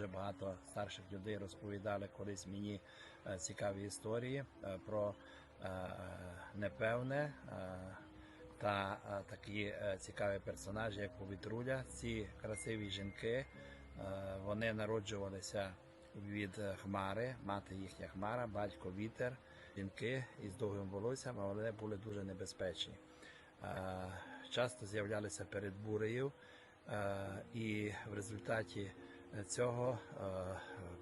дуже багато старших людей розповідали колись мені е, цікаві історії е, про е, непевне та такі цікаві персонажі, як повітруля. Ці красиві жінки вони народжувалися від хмари, мати їхня хмара, батько вітер, жінки із довгим волоссям, а вони були дуже небезпечні. Часто з'являлися перед бурею, і в результаті цього е,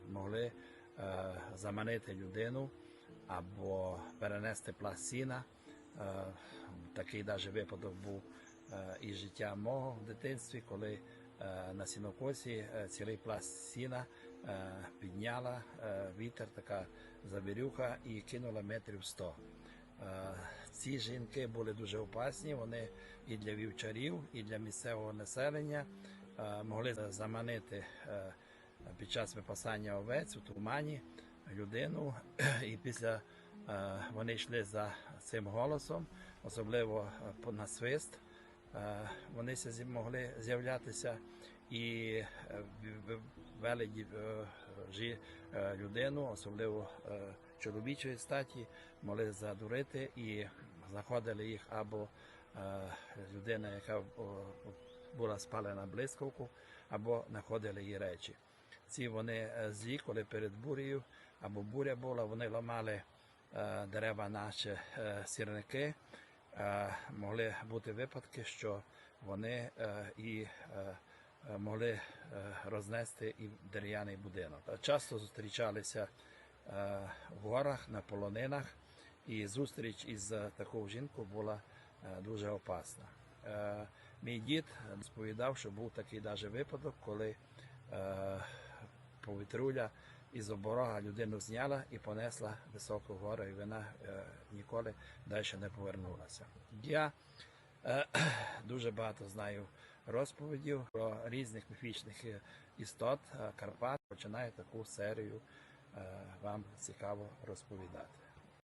могли е, заманити людину або перенести пласт сіна. Е, Такий навіть випадок був із життя мого в дитинстві, коли на сінокосі цілий пласт сіна підняла вітер, така завірюха, і кинула метрів 100. Е, Ці жінки були дуже опасні. Вони і для вівчарів, і для місцевого населення е, могли заманити е, під час випасання овець у тумані людину, і після вони йшли за цим голосом, особливо на свист. Вони могли з'являтися і вели людину, особливо чоловічої статі, могли задурити і знаходили їх або е, людина, яка о, була спалена блискавку, або знаходили її речі. Ці вони е, коли перед бурею або буря була, вони ламали е, дерева наші е, сірники. Е, могли бути випадки, що вони е, і е, могли е, рознести і дерев'яний будинок. Часто зустрічалися в горах на полонинах, і зустріч із е, такою жінкою була е, дуже опасна. Е, Мій дід розповідав, що був такий даже випадок, коли е, повітруля із оборога людину зняла і понесла високо в гору, і вона е, ніколи далі не повернулася. Я е, дуже багато знаю розповідів про різних міфічних е, істот е, Карпат. Починаю таку серію е, вам цікаво розповідати.